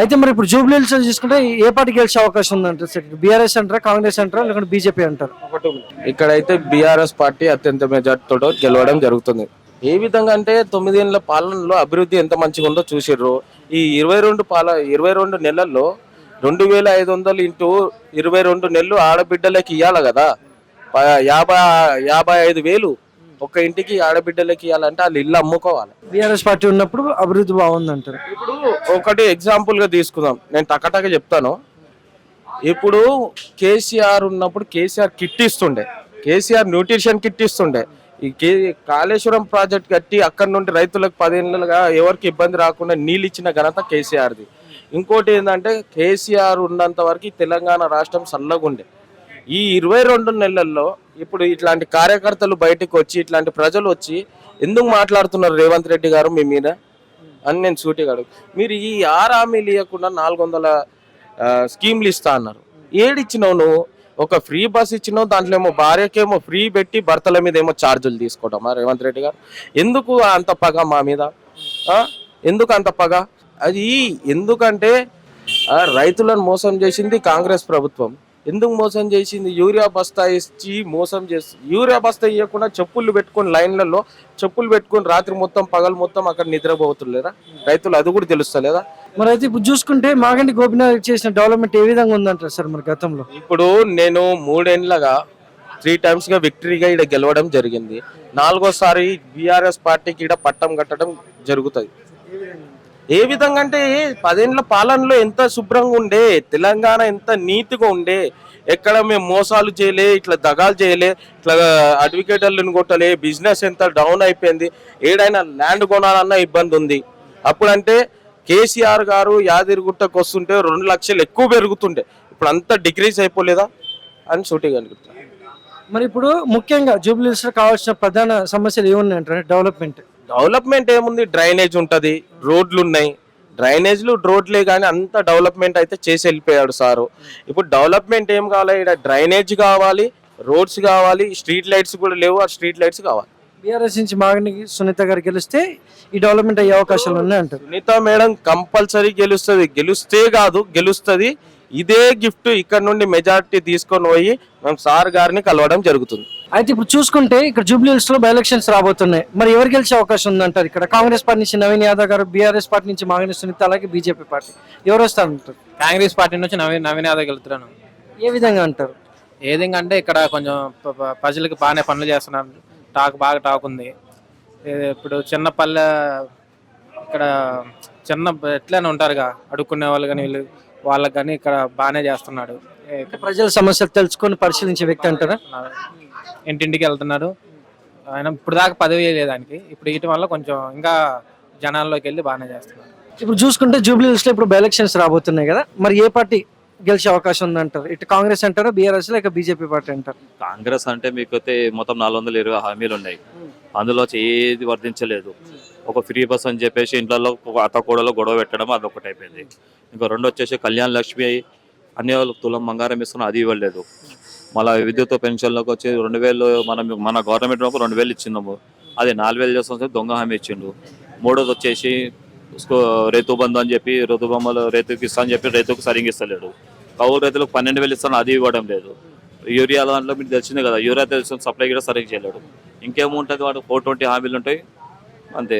అయితే మరి ఇప్పుడు జూబ్లీహిల్స్ చూసుకుంటే ఏ పార్టీ గెలిచే అవకాశం ఉందంటారు సార్? బీఆర్ఎస్ అంటారా కాంగ్రెస్ అంటారా లేకుంటే బీజేపీ అంటారు? ఇక్కడైతే బీఆర్ఎస్ పార్టీ అత్యంత మెజార్టీతో గెలవడం జరుగుతుంది. ఏ విధంగా అంటే తొమ్మిదేళ్ళ పాలనలో అభివృద్ధి ఎంత మంచిగా ఉందో చూసిర్రు. ఈ ఇరవై రెండు పాల ఇరవై రెండు నెలల్లో రెండు వేల ఐదు వందలు ఇంటూ ఇరవై రెండు నెలలు ఆడబిడ్డలకి ఇవ్వాలి కదా. యాభై యాభై ఐదు వేలు ఒక ఇంటికి ఆడబిడ్డలకి ఇవ్వాలంటే వాళ్ళు ఇల్లు అమ్ముకోవాలి. బీఆర్ఎస్ పార్టీ ఉన్నప్పుడు అభివృద్ధి బాగుందంటారు. ఇప్పుడు ఒకటి ఎగ్జాంపుల్గా తీసుకుందాం. నేను టకటక చెప్తాను. ఇప్పుడు కేసీఆర్ ఉన్నప్పుడు కేసీఆర్ కిట్ ఇస్తుండే. కేసీఆర్ న్యూట్రిషన్ కిట్ ఇస్తుండే. ఈ కే కాళేశ్వరం ప్రాజెక్ట్ కట్టి అక్కడ నుండి రైతులకు పదేళ్ళుగా ఎవరికి ఇబ్బంది రాకుండా నీళ్ళు ఇచ్చిన ఘనత కేసీఆర్ది. ఇంకోటి ఏంటంటే కేసీఆర్ ఉన్నంత వరకు తెలంగాణ రాష్ట్రం చల్లగుండే. ఈ ఇరవై రెండు నెలల్లో ఇప్పుడు ఇట్లాంటి కార్యకర్తలు బయటకు వచ్చి ఇట్లాంటి ప్రజలు వచ్చి ఎందుకు మాట్లాడుతున్నారు రేవంత్ రెడ్డి గారు మీ మీద? అని నేను సూటిగా అడుగు. మీరు ఈ ఆరు హామీలు ఇవ్వకుండా నాలుగు వందల స్కీమ్లు ఇస్తా అన్నారు. ఏడిచ్చినావు నువ్వు? ఒక ఫ్రీ బస్ ఇచ్చినావు దాంట్లో ఏమో భార్యకేమో ఫ్రీ పెట్టి భర్తల మీద ఏమో ఛార్జీలు తీసుకోవటమా రేవంత్ రెడ్డి గారు. ఎందుకు అంత పగ మా మీద? ఎందుకు అంత పగ? అది ఎందుకంటే రైతులను మోసం చేసింది కాంగ్రెస్ ప్రభుత్వం. ఎందుకు మోసం చేసింది? యూరియా బస్తా ఇచ్చి మోసం చేసి యూరియా బస్తా ఇవ్వకుండా చెప్పులు పెట్టుకొని లైన్లలో చెప్పులు పెట్టుకొని రాత్రి మొత్తం పగలు మొత్తం అక్కడ నిద్రపోతులేరా? రైతులు అది కూడా తెలుస్తలేదా? మరి అయితే ఇప్పుడు చూసుకుంటే మాగంటి గోపినాథ్ చేసిన డెవలప్మెంట్ ఏ విధంగా ఉందంటారు సార్ మరి గతంలో? ఇప్పుడు నేను మూడేండ్లగా త్రీ టైమ్స్గా విక్టరీగా ఇక్కడ గెలవడం జరిగింది. నాలుగోసారి బీఆర్ఎస్ పార్టీకి ఇక్కడ పట్టం కట్టడం జరుగుతుంది. ఏ విధంగా అంటే పదేండ్ల పాలనలో ఎంత శుభ్రంగా ఉండే తెలంగాణ ఎంత నీతిగా ఉండే ఎక్కడ మేము మోసాలు చేయలే ఇట్లా దగాలు చేయలే ఇట్లా అడ్వకేటర్లను కొట్టలే బిజినెస్ ఎంత డౌన్ అయిపోయింది ఏడైనా ల్యాండ్ కొనాలన్నా ఇబ్బంది ఉంది. అప్పుడంటే కేసీఆర్ గారు యాదిరిగుట్టకు వస్తుంటే రెండు లక్షలు ఎక్కువ పెరుగుతుండే. ఇప్పుడు అంతా డిక్రీస్ అయిపోలేదా? అని సూటిగా అనిపిస్తుంది మరి ఇప్పుడు ముఖ్యంగా జూబ్లీహిల్స్ కావాల్సిన ప్రధాన సమస్యలు ఏమున్నాయంటారు? డెవలప్మెంట్. డెవలప్మెంట్ ఏముంది? డ్రైనేజ్ ఉంటది. రోడ్లు ఉన్నాయి డ్రైనేజ్లు రోడ్లే కానీ అంత డెవలప్మెంట్ అయితే చేసి వెళ్ళిపోయాడు సారు. ఇప్పుడు డెవలప్మెంట్ ఏం కావాలి? ఇక్కడ డ్రైనేజ్ కావాలి రోడ్స్ కావాలి స్ట్రీట్ లైట్స్ కూడా లేవు. ఆ స్ట్రీట్ లైట్స్ కావాలి. బీఆర్ఎస్ నుంచి మాగంటి సునీత గారు గెలిస్తే ఈ డెవలప్మెంట్ అయ్యే అవకాశాలు ఉన్నాయి అంటారు. సునీత మేడం కంపల్సరీ గెలుస్తుంది. గెలుస్తే కాదు గెలుస్తుంది. ఇదే గిఫ్ట్ ఇక్కడ నుండి మెజారిటీ తీసుకొని పోయి మేము సార్ గారిని కలవడం జరుగుతుంది. అయితే ఇప్పుడు చూసుకుంటే ఇక్కడ జూబ్లీహిల్స్లో బై ఎలక్షన్స్ రాబోతున్నాయి. మరి ఎవరు గెలిచే అవకాశం ఉందంటారు ఇక్కడ? కాంగ్రెస్ పార్టీ నుంచి నవీన్ యాదవ్ గారు బీఆర్ఎస్ పార్టీ నుంచి మాగంటి సునీత అలాగే బీజేపీ పార్టీ. ఎవరు వస్తారంటారు కాంగ్రెస్ పార్టీ నుంచి నవీన్ నవీన్ యాదవ్ వెళ్తున్నాను ఏ విధంగా అంటారు? ఏదింకంటే ఇక్కడ కొంచెం ప్రజలకు బాగానే పనులు చేస్తున్నారు. టాక్ బాగా టాక్ ఉంది. ఇప్పుడు చిన్న పల్లె ఇక్కడ చిన్న ఎట్లనే ఉంటారుగా అడుక్కునే వాళ్ళు కానీ వీళ్ళు. వాళ్ళకి కానీ ఇక్కడ బాగానే చేస్తున్నాడు. ప్రజల సమస్యలు తెలుసుకొని పరిశీలించే వ్యక్తి అంటారా? ఇంటింటికి వెళ్తున్నాడు. ఆయన ఇప్పుడు దాకా పదవి లేదు దానికి ఇప్పుడు ఇయటం వల్ల కొంచెం ఇంకా జనాల్లోకి వెళ్ళి బాగానే చేస్తున్నాడు. ఇప్పుడు చూసుకుంటే జూబ్లీహిల్స్లో ఇప్పుడు బై ఎలక్షన్స్ రాబోతున్నాయి కదా. మరి ఏ పార్టీ గెలిచే అవకాశం ఉందంటారు? ఇటు కాంగ్రెస్ అంటారా బీఆర్ఎస్ లేక బీజేపీ పార్టీ అంటారు? కాంగ్రెస్ అంటే మీకు అయితే మొత్తం నాలుగు వందల ఇరవై హామీలు ఉన్నాయి. అందులో ఏది వర్ధించలేదు ఒక ఫ్రీ బస్ అని చెప్పేసి ఇంట్లో అత్త కూడలో గొడవ పెట్టడం అది ఒకటి అయిపోయింది ఇంకా రెండు వచ్చేసి కళ్యాణ్ లక్ష్మి అన్ని వాళ్ళకి తులం బంగారం ఇస్తున్నా అది ఇవ్వలేదు. మళ్ళీ విద్యుత్ పెన్షన్లోకి వచ్చి రెండు వేలు మనం మన గవర్నమెంట్ ఒక రెండు వేలు ఇచ్చిందాము అది నాలుగు వేలు చేస్తాం దొంగ హామీ ఇచ్చిండు. మూడోది వచ్చేసి రైతు బంధు అని చెప్పి రైతు బొమ్మలు రైతుకి ఇస్తా అని చెప్పి రైతుకు సరిగ్గా ఇస్తలేడు. కౌలు రైతులకు పన్నెండు వేలు ఇస్తాను అది ఇవ్వడం లేదు. యూరియా దాంట్లో మీకు తెలిసిందే కదా యూరియా తెలిసిన సప్లై కూడా సరిగ్గా చేయలేడు. ఇంకేముంటుంది వాడు? ఫోర్ ట్వంటీ హామీలు ఉంటాయి. అంతే.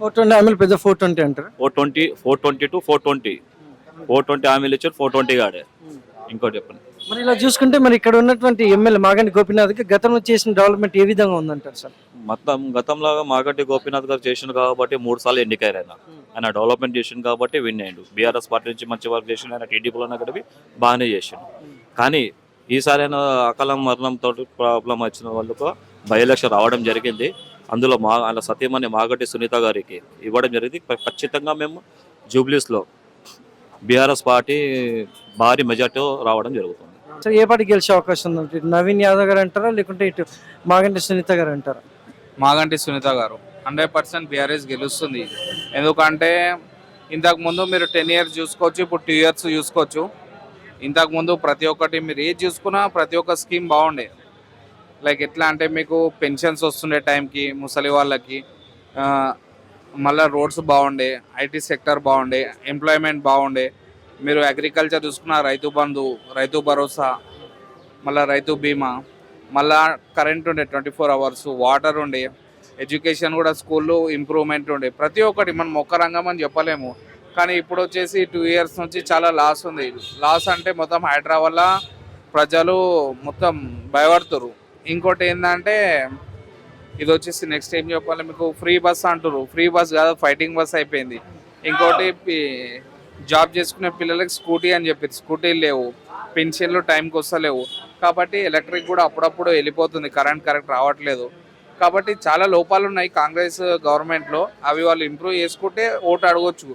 ఫోర్ ట్వంటీ హామీలు పెద్ద ఫోర్ ట్వంటీ అంటారు? Four twenty four twenty to four twenty four twenty హామీలు ఇచ్చారు ఫోర్ ట్వంటీ గాడే ఇంకోటి చెప్పండి. మరి ఇలా చూసుకుంటే మరి ఇక్కడ ఉన్నటువంటి ఎమ్మెల్యే మాగంటి గోపీనాథ్కి గతంలో చేసిన డెవలప్మెంట్ ఏ విధంగా ఉందంటారు సార్? మొత్తం గతంలో మాగంటి గోపీనాథ్ గారు చేసిండు కాబట్టి మూడు సార్లు ఎన్నికయ్యారు ఆయన ఆయన డెవలప్మెంట్ చేసిండు కాబట్టి విన్ అయ్యిండు. బీఆర్ఎస్ పార్టీ నుంచి మంచి వర్క్ చేసిండు ఆయన టీడీపీలో గడిపి బాగానే చేసిండు. కానీ ఈసారి ఆయన అకాలం మరణంతో ప్రాబ్లం వచ్చిన వాళ్ళకు బై ఎలక్షన్ రావడం జరిగింది. అందులో మా ఆయన సత్యమని మాగంటి సునీత గారికి ఇవ్వడం జరిగింది. ఖచ్చితంగా మేము జూబ్లీస్లో బీఆర్ఎస్ పార్టీ భారీ మెజార్టీ రావడం జరుగుతుంది. సార్ ఏ పార్టీ గెలిచే అవకాశం ఇటు నవీన్ యాదవ్ గారు అంటారా లేకుంటే ఇటు మాగంటి సునీత గారు అంటారా? మాగంటి సునీత గారు. హండ్రెడ్ పర్సెంట్ బీఆర్ఎస్ గెలుస్తుంది. ఎందుకంటే ఇంతకు ముందు మీరు టెన్ ఇయర్స్ చూసుకోవచ్చు ఇప్పుడు టూ ఇయర్స్ చూసుకోవచ్చు. ఇంతకు ముందు ప్రతి ఒక్కటి మీరు ఏది చూసుకున్నా ప్రతి ఒక్క స్కీమ్ బాగుండే. లైక్ ఎట్లా అంటే మీకు పెన్షన్స్ వస్తుండే టైంకి ముసలి వాళ్ళకి మళ్ళీ రోడ్స్ బాగుండే ఐటీ సెక్టర్ బాగుండే ఎంప్లాయ్మెంట్ బాగుండే. మీరు అగ్రికల్చర్ చూసుకున్న రైతు బంధు రైతు భరోసా మళ్ళీ రైతు బీమా మళ్ళా కరెంట్ ఉండే ట్వంటీ ఫోర్ అవర్స్ వాటర్ ఉండే ఎడ్యుకేషన్ కూడా స్కూల్లో ఇంప్రూవ్మెంట్ ఉండే. ప్రతి ఒక్కటి మనం ఒక్క రంగం అని చెప్పలేము. కానీ ఇప్పుడు వచ్చేసి టూ ఇయర్స్ నుంచి చాలా లాస్ ఉంది. లాస్ అంటే మొత్తం హైదరాబాద్ వల్ల ప్రజలు మొత్తం భయపడుతురు ఇంకోటి ఏంటంటే ఇది వచ్చేసి నెక్స్ట్ ఏం చెప్పాలి మీకు? ఫ్రీ బస్ అంటారు ఫ్రీ బస్ కాదు ఫైటింగ్ బస్ అయిపోయింది. ఇంకోటి జాబ్ చేసుకునే పిల్లలకి స్కూటీ అని చెప్పి స్కూటీలు లేవు. పెన్షన్లు టైంకి వస్తలేవు. కాబట్టి ఎలక్ట్రిక్ కూడా అప్పుడప్పుడు వెళ్ళిపోతుంది. కరెంట్ కరెక్ట్ రావట్లేదు. కాబట్టి చాలా లోపాలు ఉన్నాయి కాంగ్రెస్ గవర్నమెంట్లో. అవి వాళ్ళు ఇంప్రూవ్ చేసుకుంటే ఓటు అడగొచ్చు.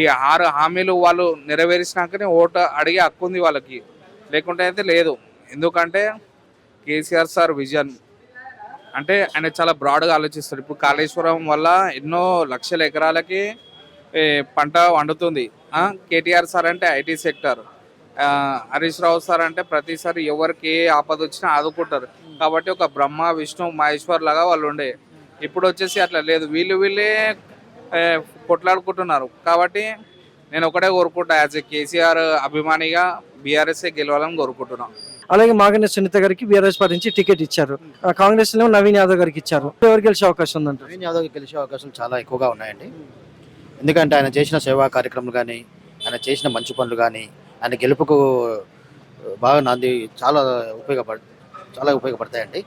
ఈ ఆరు హామీలు వాళ్ళు నెరవేర్చినాకనే ఓటు అడిగే హక్కు ఉంది వాళ్ళకి. లేకుంటే అయితే లేదు. ఎందుకంటే కేసీఆర్ సార్ విజన్. అంటే ఆయన చాలా బ్రాడ్గా ఆలోచిస్తాడు. ఇప్పుడు కాళేశ్వరం వల్ల ఎన్నో లక్షల ఎకరాలకి పంట వండుతుంది. కేటీఆర్ సార్ అంటే IT sector. Harish Rao sir అంటే ప్రతిసారి ఎవరికి ఏ ఆపద వచ్చినా ఆదుకుంటారు. కాబట్టి ఒక బ్రహ్మ విష్ణు మహేశ్వర్ లాగా వాళ్ళు ఉండే. ఇప్పుడు వచ్చేసి అట్లా లేదు. వీళ్ళు వీళ్ళే కొట్లాడుకుంటున్నారు. కాబట్టి నేను ఒకటే కోరుకుంటా యాజ్ ఏ కేసీఆర్ అభిమానిగా బీఆర్ఎస్ఏ గెలవాలని కోరుకుంటున్నాను. అలాగే మాగండ సునీత గారికి బీఆర్ఎస్ పార్టీ నుంచి టికెట్ ఇచ్చారు. ఆ, కాంగ్రెస్లో నవీన్ యాదవ్ గారికి ఇచ్చారు. ఎవరు గెలిచే అవకాశం ఉందంటారు? నవీన్ యాదవ్ గెలిచే అవకాశాలు చాలా ఎక్కువగా ఉన్నాయండి. ఎందుకంటే ఆయన చేసిన సేవా కార్యక్రమాలు కానీ ఆయన చేసిన మంచి పనులు కానీ ఆయన గెలుపుకు బాగా నాంది చాలా ఉపయోగపడ చాలా ఉపయోగపడతాయండి.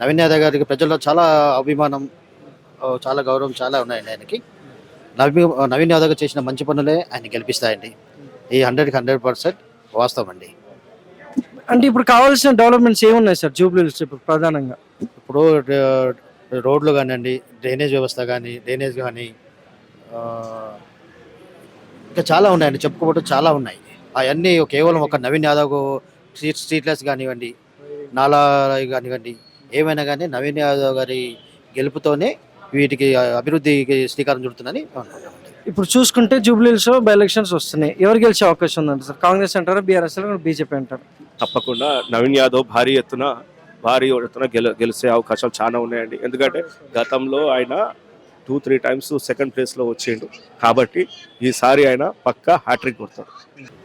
నవీన్ యాదవ్ గారికి ప్రజల్లో చాలా అభిమానం చాలా గౌరవం చాలా ఉన్నాయండి ఆయనకి. నవీ నవీన్ యాదవ్ చేసిన మంచి పనులే ఆయన గెలిపిస్తాయండి. ఈ హండ్రెడ్కి హండ్రెడ్ పర్సెంట్ వాస్తవం అండి. అంటే ఇప్పుడు కావాల్సిన డెవలప్మెంట్స్ ఏమున్నాయి సార్? జూబ్లీస్ ఇప్పుడు ప్రధానంగా. ఇప్పుడు రోడ్లు కానివ్వండి డ్రైనేజ్ వ్యవస్థ కానీ డ్రైనేజ్ కానీ ఇంకా చాలా ఉన్నాయండి. చెప్పుకోవడం చాలా ఉన్నాయి. అవన్నీ కేవలం ఒక నవీన్ యాదవ్ స్ట్రీట్ స్ట్రీట్లెస్ కానివ్వండి నాలా కానివ్వండి ఏమైనా కానీ నవీన్ యాదవ్ గారి గెలుపుతోనే వీటికి అభివృద్ధికి శ్రీకారం చుడుతుందని ఇప్పుడు చూసుకుంటే జూబ్లీస్లో బై ఎలక్షన్స్ వస్తున్నాయి. ఎవరు గెలిచే అవకాశం ఉందంట సార్? కాంగ్రెస్ అంటారా బీఆర్ఎస్ బీజేపీ అంటారా? తప్పకుండా నవీన్ యాదవ్ భారీ ఎత్తున భారీ ఎత్తున గెల గెలిచే అవకాశాలు చాలా ఉన్నాయండి. ఎందుకంటే గతంలో ఆయన టూ త్రీ టైమ్స్ సెకండ్ ప్లేస్లో వచ్చిండు. కాబట్టి ఈసారి ఆయన పక్కా హ్యాట్రిక్ కొడతాడు.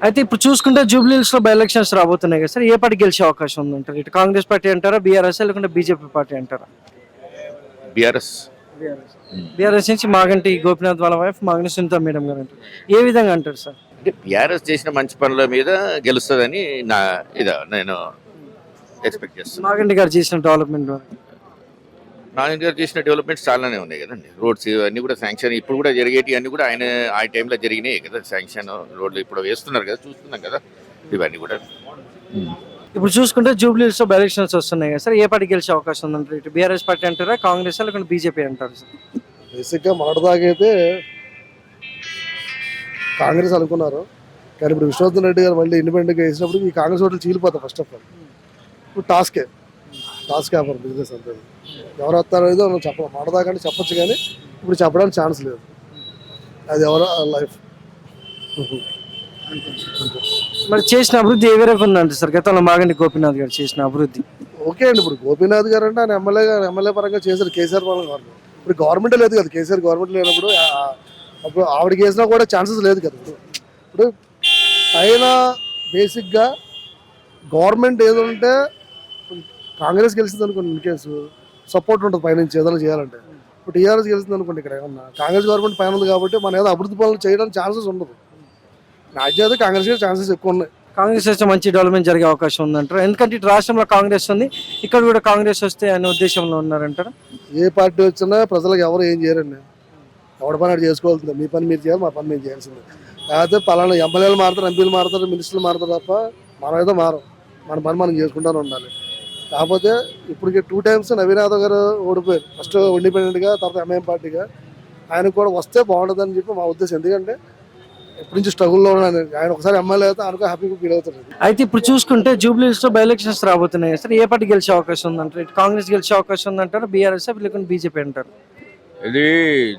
అయితే ఇప్పుడు చూసుకుంటే జూబ్లీస్లో బై ఎలక్షన్స్ రాబోతున్నాయి కదా సార్. ఏ పార్టీ గెలిచే అవకాశం ఉందంటారు? ఇటు కాంగ్రెస్ పార్టీ అంటారా బీఆర్ఎస్ లేకుంటే బీజేపీ పార్టీ అంటారా? బీఆర్ఎస్ బీఆర్ఎస్ నుంచి మాగంటి గోపినాథ్ వాళ్ళ వైఫ్ మాగంటి సునీత మేడం గారు అంటారు. ఏ విధంగా అంటారు సార్? అంటే బీఆర్ఎస్ చేసిన మంచి పనుల మీద గెలుస్తుందని నా ఇద నేను ఎక్స్పెక్ట్ చేస్తున్నాను మాగంటి గారు చేసిన డెవలప్మెంట్ నారాయణ గారు చేసిన డెవలప్మెంట్స్ చాలానే ఉన్నాయి కదండి. రోడ్స్ అన్ని కూడా శాంక్షన్ ఇప్పుడు కూడా జరిగేటి అన్ని కూడా ఆయన ఆ టైంలో జరిగినాయి కదా శాంక్షన్ రోడ్లు ఇప్పుడు వేస్తున్నారు కదా చూస్తున్నాం కదా ఇవన్నీ కూడా. ఇప్పుడు చూసుకుంటే జూబ్లీస్ బై ఎలక్షన్స్ వస్తున్నాయి కదా సార్. ఏ పార్టీ గెలిచే అవకాశం ఉందంటారు? ఇటు బీఆర్ఎస్ పార్టీ అంటారా? కాంగ్రెస్ లేకుంటే బీజేపీ అంటారు సార్? బేసిక్గా మొదటిదాకైతే కాంగ్రెస్ అనుకున్నారు. కానీ ఇప్పుడు విశ్వనాథన్ రెడ్డి గారు మళ్ళీ ఇండిపెండెంట్గా వేసినప్పుడు ఈ కాంగ్రెస్ ఓట్లు చీలిపోతాయి ఫస్ట్ ఆఫ్ ఆల్ ఇప్పుడు టాస్కే. టాస్క్ వ్యాపారం బిజినెస్ అంతే. ఎవరు వస్తారో ఏదో మనం చెప్పలేం. మొదటిదాకంటే చెప్పొచ్చు కానీ ఇప్పుడు చెప్పడానికి ఛాన్స్ లేదు. అది ఎవరో లైఫ్ మరి చేసిన అభివృద్ధి ఏ వేరకు ఉందంటే సార్? గతంలో మాగంటి గోపినాథ్ గారు చేసిన అభివృద్ధి. ఓకే అండి. ఇప్పుడు గోపీనాథ్ గారు అంటే ఆయన ఎమ్మెల్యే గారు ఎమ్మెల్యే పరంగా చేశారు కేసీఆర్ పరంగా. ఇప్పుడు గవర్నమెంట్ లేదు కదా. కేసీఆర్ గవర్నమెంట్ లేనప్పుడు అప్పుడు ఆవిడకి వేసినా కూడా ఛాన్సెస్ లేదు కదా. ఇప్పుడు ఇప్పుడు ఆయన బేసిక్గా గవర్నమెంట్ ఏదో ఉంటే కాంగ్రెస్ గెలిచింది అనుకోండి ఇన్ కేసు సపోర్ట్ ఉంటుంది పైనుంచి ఏదైనా చేయాలంటే. ఇప్పుడు టీఆర్ఎస్ గెలిచింది అనుకోండి ఇక్కడ ఏమన్నా కాంగ్రెస్ గవర్నమెంట్ పైన ఉంది కాబట్టి మనం ఏదో అభివృద్ధి పనులు చేయడానికి ఛాన్సెస్ ఉండదు. నాకు అయితే కాంగ్రెస్ ఛాన్సెస్ ఎక్కువ ఉన్నాయి. కాంగ్రెస్ వస్తే మంచి డెవలప్మెంట్ జరిగే అవకాశం ఉందంటారు? ఎందుకంటే ఇటు రాష్ట్రంలో కాంగ్రెస్ ఉంది ఇక్కడ కూడా కాంగ్రెస్ వస్తే అనే ఉద్దేశంలో ఉన్నారంటారు? ఏ పార్టీ వచ్చినా ప్రజలకు ఎవరు ఏం చేయరండి. ఎవరి పని అటు మీ పని మీరు చేయాలి మా పని మేము చేయాల్సింది. లేకపోతే పలానా ఎమ్మెల్యేలు మారుతారు ఎంపీలు మారుతారు మినిస్టర్లు మారుతారు తప్ప మనం ఏదో మారం. మన పని మనం చేసుకుంటూనే ఉండాలి. కాకపోతే ఇప్పటికి టూ టైమ్స్ నవీన్ యాదవ్ గారు ఓడిపోయారు. ఫస్ట్ ఇండిపెండెంట్గా తర్వాత ఎంఐఎం పార్టీగా. ఆయనకు కూడా వస్తే బాగుంటుందని చెప్పి మా ఉద్దేశం. ఎందుకంటే ఎప్పటి నుంచి స్ట్రగుల్లో ఉన్నాను ఆయన ఒకసారి ఎమ్మెల్యే అయితే అనుకో హ్యాపీగా ఫీల్ అవుతారు అయితే ఇప్పుడు చూసుకుంటే జూబ్లీస్లో బై ఎలక్షన్స్ రాబోతున్నాయి. సార్ ఏ పార్టీ గెలిచే అవకాశం ఉందంటారు? కాంగ్రెస్ గెలిచే అవకాశం ఉందంటారు? బీఆర్ఎస్ లేకుంటే బీజేపీ అంటారు? ఇది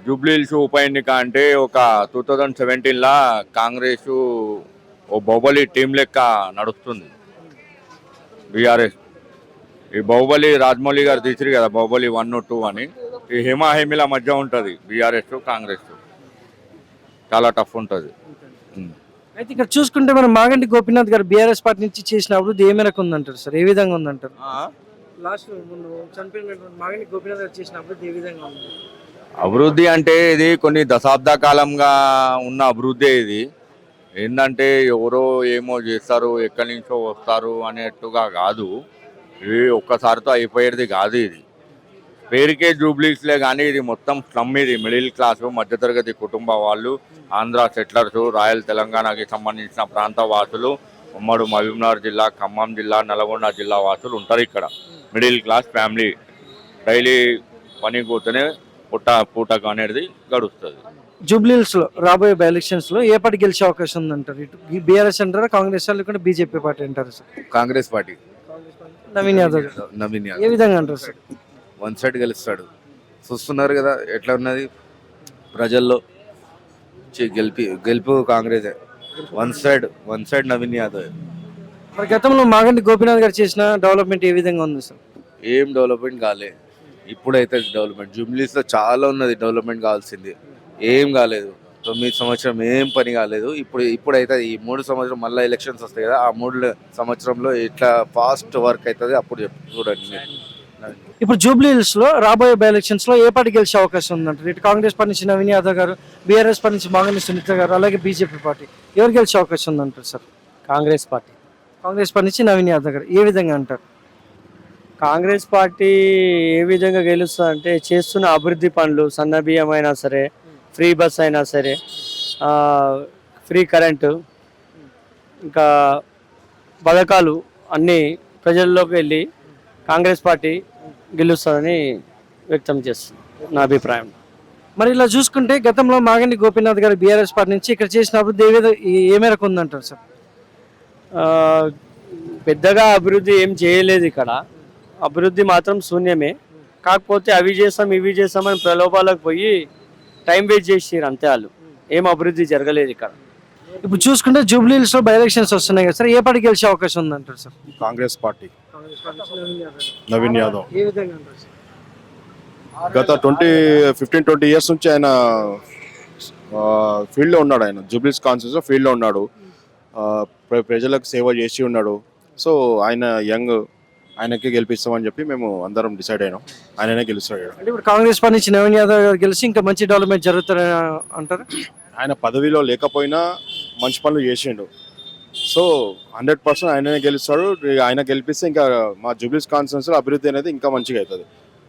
జూబ్లీహిల్స్ ఉప ఎన్నిక అంటే ఒక టూ థౌజండ్ సెవెంటీన్లా కాంగ్రెస్ ఓ బాహుబలి టీం లెక్క నడుస్తుంది. బీఆర్ఎస్. ఈ బాహుబలి రాజమౌళి గారు తీసిరు కదా బాహుబలి వన్ టూ అని. ఈ హేమా హేమిల మధ్య ఉంటుంది బీఆర్ఎస్ కాంగ్రెస్. చాలా టఫ్ ఉంటుంది. అయితే ఇక్కడ చూసుకుంటే మనం మాగంటి గోపీనాథ్ గారు బీఆర్ఎస్ పార్టీ నుంచి చేసిన అభివృద్ధి ఏ మేరకు ఉందంటారు సార్? ఏ విధంగా ఉందంటారు? లాస్ట్ చనిపోయినటువంటి మాగంటి గోపీనాథ్ గారు చేసిన అభివృద్ధి ఏ విధంగా ఉంది? అభివృద్ధి అంటే ఇది కొన్ని దశాబ్ద కాలంగా ఉన్న అభివృద్ధి ఇది. ఏంటంటే ఎవరో ఏమో చేస్తారు ఎక్కడి నుంచో వస్తారు అనేట్టుగా కాదు. ఇది ఒక్కసారితో అయిపోయేది కాదు ఇది. పేరుకే జూబ్లీస్లే కానీ ఇది మొత్తం స్లమ్ ఇది. మిడిల్ క్లాసు మధ్యతరగతి కుటుంబ వాళ్ళు ఆంధ్ర సెటిలర్స్ రాయల్ తెలంగాణకి సంబంధించిన ప్రాంత వాసులు ఉమ్మడి మహబూబ్నగర్ జిల్లా ఖమ్మం జిల్లా నల్గొండ జిల్లా వాసులు ఉంటారు ఇక్కడ. Middle class family. డైలీ పని కూతనే పుట్ట పూటకు అనేది గడుస్తుంది. జూబ్లీహిల్స్లో రాబోయే బై ఎలక్షన్స్లో ఏ పార్టీ గెలిచే అవకాశం ఉందంటారు? ఇటు బీఆర్ఎస్ అంటారా కాంగ్రెస్ లేకుంటే బీజేపీ పార్టీ అంటారు సార్? కాంగ్రెస్ పార్టీ. నవీన్ యాదవ్. గారు నవీన్ ఏ యాదవ్ విధంగా అంటారు సార్? వన్ సైడ్ గెలుస్తాడు. చూస్తున్నారు కదా ఎట్లా ఉన్నది? ప్రజల్లో చి- గెలిపి గెలుపు Congress. One side one side Naveen Yadav. మరి గతంలో మాగంటి గోపీనాథ్ గారు చేసిన డెవలప్మెంట్ ఏ విధంగా ఉంది సార్? ఏం డెవలప్మెంట్ కాలే. ఇప్పుడైతే డెవలప్మెంట్ జూబ్లీస్లో చాలా ఉన్నది డెవలప్మెంట్ కావాల్సింది. ఏం కాలేదు. తొమ్మిది సంవత్సరం ఏం పని కాలేదు. ఇప్పుడు ఇప్పుడైతే ఈ మూడు సంవత్సరం మళ్ళీ ఎలక్షన్స్ వస్తాయి కదా ఆ మూడు సంవత్సరంలో ఇట్లా ఫాస్ట్ వర్క్ అవుతుంది అప్పుడు చూడండి మీరు. ఇప్పుడు జూబ్లీహిల్స్లో రాబోయే బై ఎలక్షన్స్లో ఏ పార్టీ గెలిచే అవకాశం ఉందంటారు? ఇటు కాంగ్రెస్ పార్టీ నుంచి నవీన్ యాదవ్ గారు బీఆర్ఎస్ పార్టీ నుంచి మాగంటి సునీత గారు అలాగే బీజేపీ పార్టీ. ఎవరు గెలిచే అవకాశం ఉందంటారు sir Congress party. Congress party నుంచి నవీన్ యాదవ్ గారు ఏ విధంగా అంటారు? కాంగ్రెస్ పార్టీ ఏ విధంగా గెలుస్తుంది అంటే చేస్తున్న అభివృద్ధి పనులు సన్న బియ్యం అయినా సరే ఫ్రీ బస్ అయినా సరే ఫ్రీ కరెంటు ఇంకా పథకాలు అన్నీ ప్రజల్లోకి వెళ్ళి కాంగ్రెస్ పార్టీ గెలుస్తుందని వ్యక్తం చేస్తుంది నా అభిప్రాయం. మరి ఇలా చూసుకుంటే గతంలో మాగంటి గోపీనాథ్ గారు బీఆర్ఎస్ పార్టీ నుంచి ఇక్కడ చేసిన అభివృద్ధి ఏ మేరకు ఉందంటారు సార్? పెద్దగా అభివృద్ధి ఏం చేయలేదు ఇక్కడ. అభివృద్ధి మాత్రం శూన్యమే. కాకపోతే అవి చేస్తాం ఇవి చేస్తామని ప్రలోభాలకు పోయి టైం వేస్ట్ చేసిర్రు అంతే వాళ్ళు. ఏం అభివృద్ధి జరగలేదు ఇక్కడ. ఇప్పుడు చూసుకుంటే జూబ్లీహిల్స్లో బై ఎలక్షన్స్ వస్తున్నాయి కదా సార్ ఏ పార్టీ గెలిచే అవకాశం ఉందంటారు సార్? కాంగ్రెస్ పార్టీ. నవీన్ యాదవ్ ఏ విధంగా అంటారు సార్? గత ట్వంటీ ఫిఫ్టీన్ ట్వంటీ ఇయర్స్ నుంచి ఆయన ఫీల్డ్లో ఉన్నాడు ఆయన. జూబ్లీస్ కాన్సెన్స్ ఫీల్డ్లో ఉన్నాడు. ప్రజలకు సేవ చేసి ఉన్నాడు. సో ఆయన యంగ్ ఆయనకి గెలిపిస్తామని చెప్పి మేము అందరం డిసైడ్ అయినాం. ఆయననే గెలుస్తాడు. అంటే ఇప్పుడు కాంగ్రెస్ పార్టీ నుంచి నవీన్ యాదవ్ గారు గెలిచి ఇంకా మంచి డెవలప్మెంట్ జరుగుతారని అంటారు? ఆయన పదవిలో లేకపోయినా మంచి పనులు చేసిండు. సో హండ్రెడ్ పర్సెంట్ ఆయననే గెలుస్తాడు. ఆయన గెలిపిస్తే ఇంకా మా జూబ్లీస్ కాన్సెన్స్ అభివృద్ధి అనేది ఇంకా మంచిగా అవుతుంది.